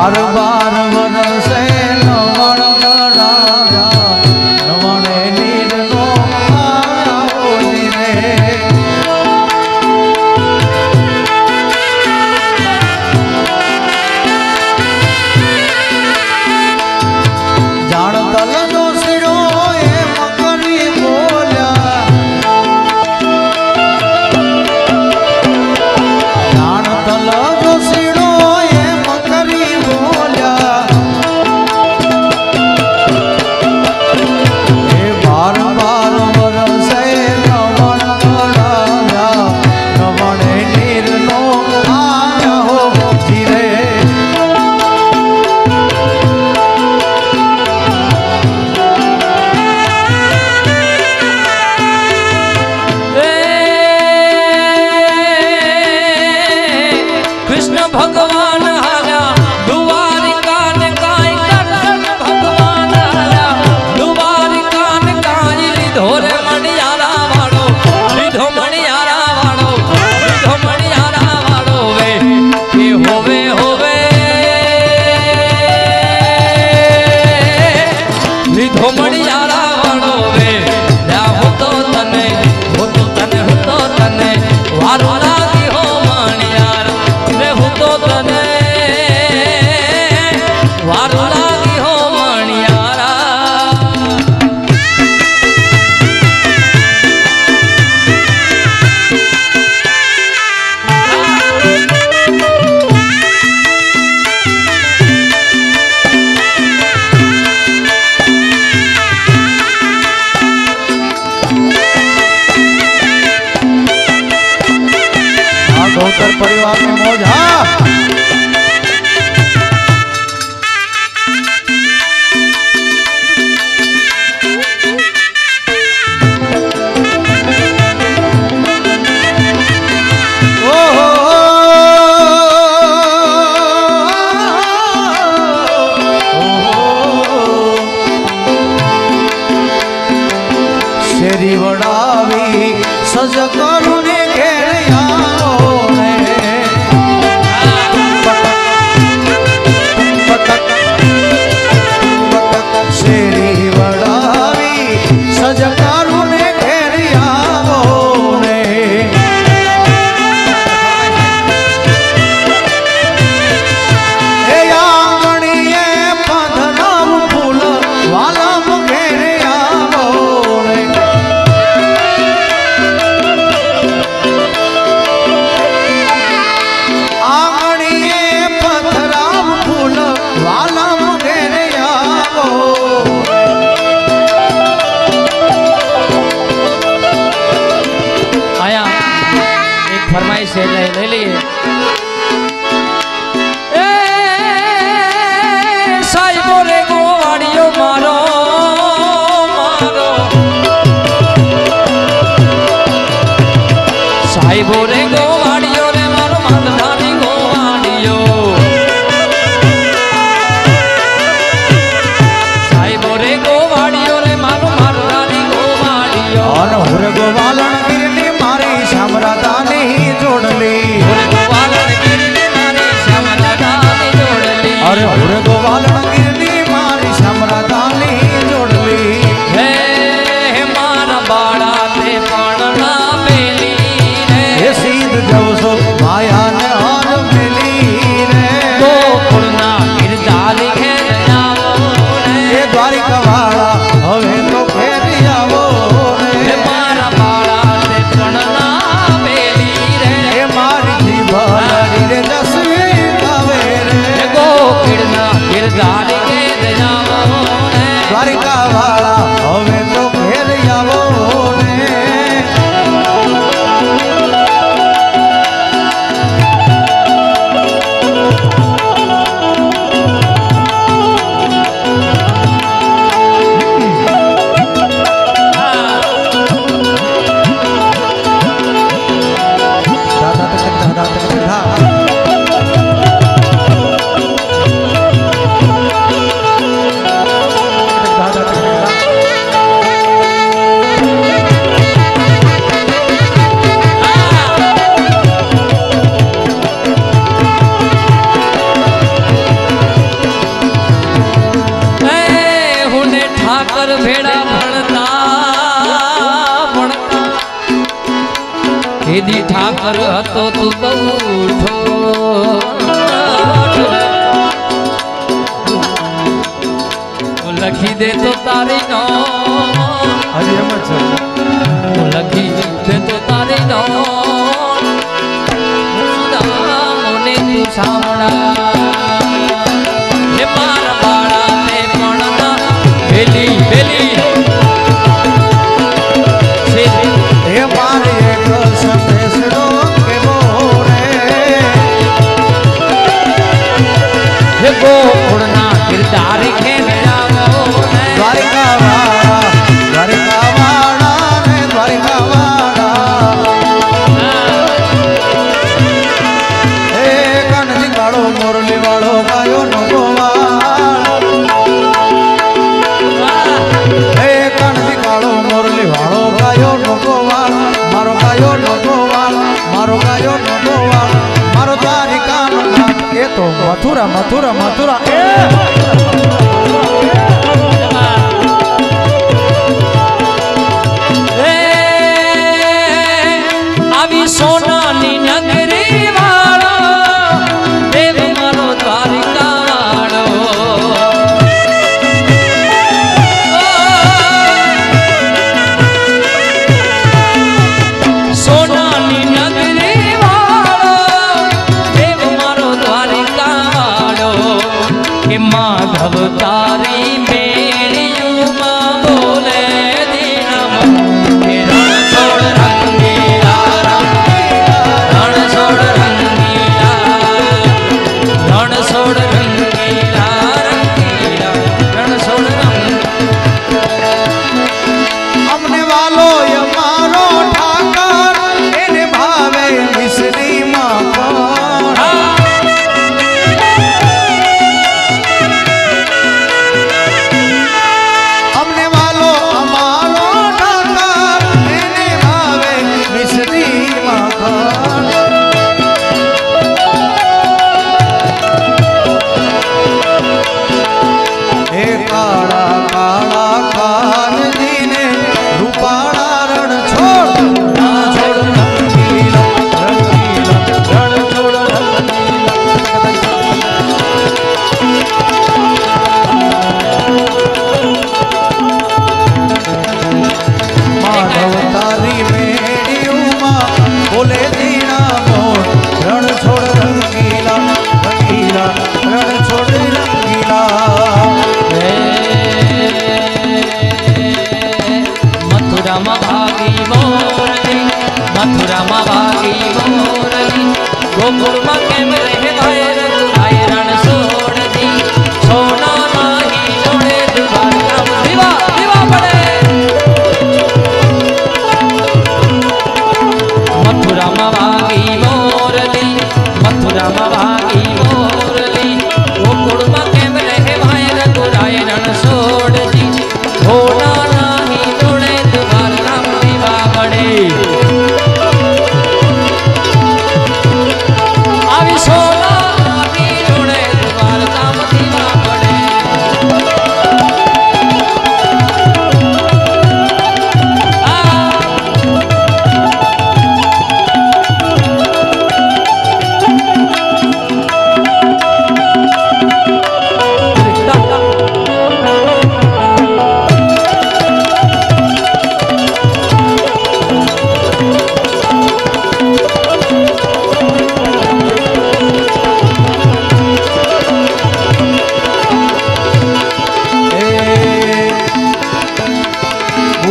아름다 વડિયાળા વડો ફેરી વડાવી સજ કરો boarding go. વાળા. હવે માજી ઠાકર હતો તું બહુ લખી દે તો તારી નો લખી દે તો તારી નો સામણા વાળો ગાયો નો ગોવાળ હે કાણથી કાળો મારો ગાયો નો ગોવાળ મારો ગાયો નો ગોવાળ મારો તારી કામ એ તો મથુરા મથુરા મથુરા. એ!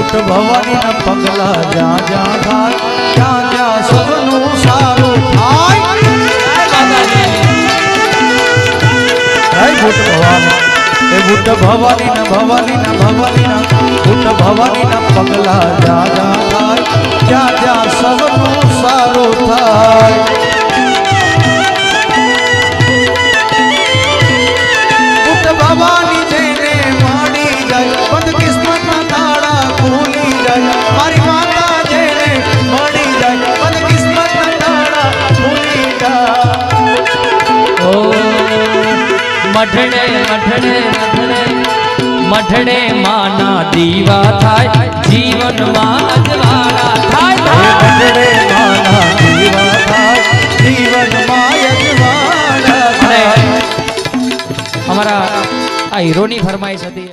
લૂટ ભવાની ના પગલા જ્યાં જ્યાં થાય ત્યાં ત્યાં સૌનું સારું થાય. ભૂટ ભવાની. એ ભૂટ ભવાની ના ભવાની ભવાની ના ભવાની પગલા જ્યાં જ્યાં થાય ત્યાં ત્યાં સૌ મઢડે મઢડે મઢડે માના દીવા થાય જીવનમાં જવાળા થાય. મઢડે માના દીવા થાય જીવનમાં જવાળા થાય. અમારા આ હીરોની ફરમાઈશ હતી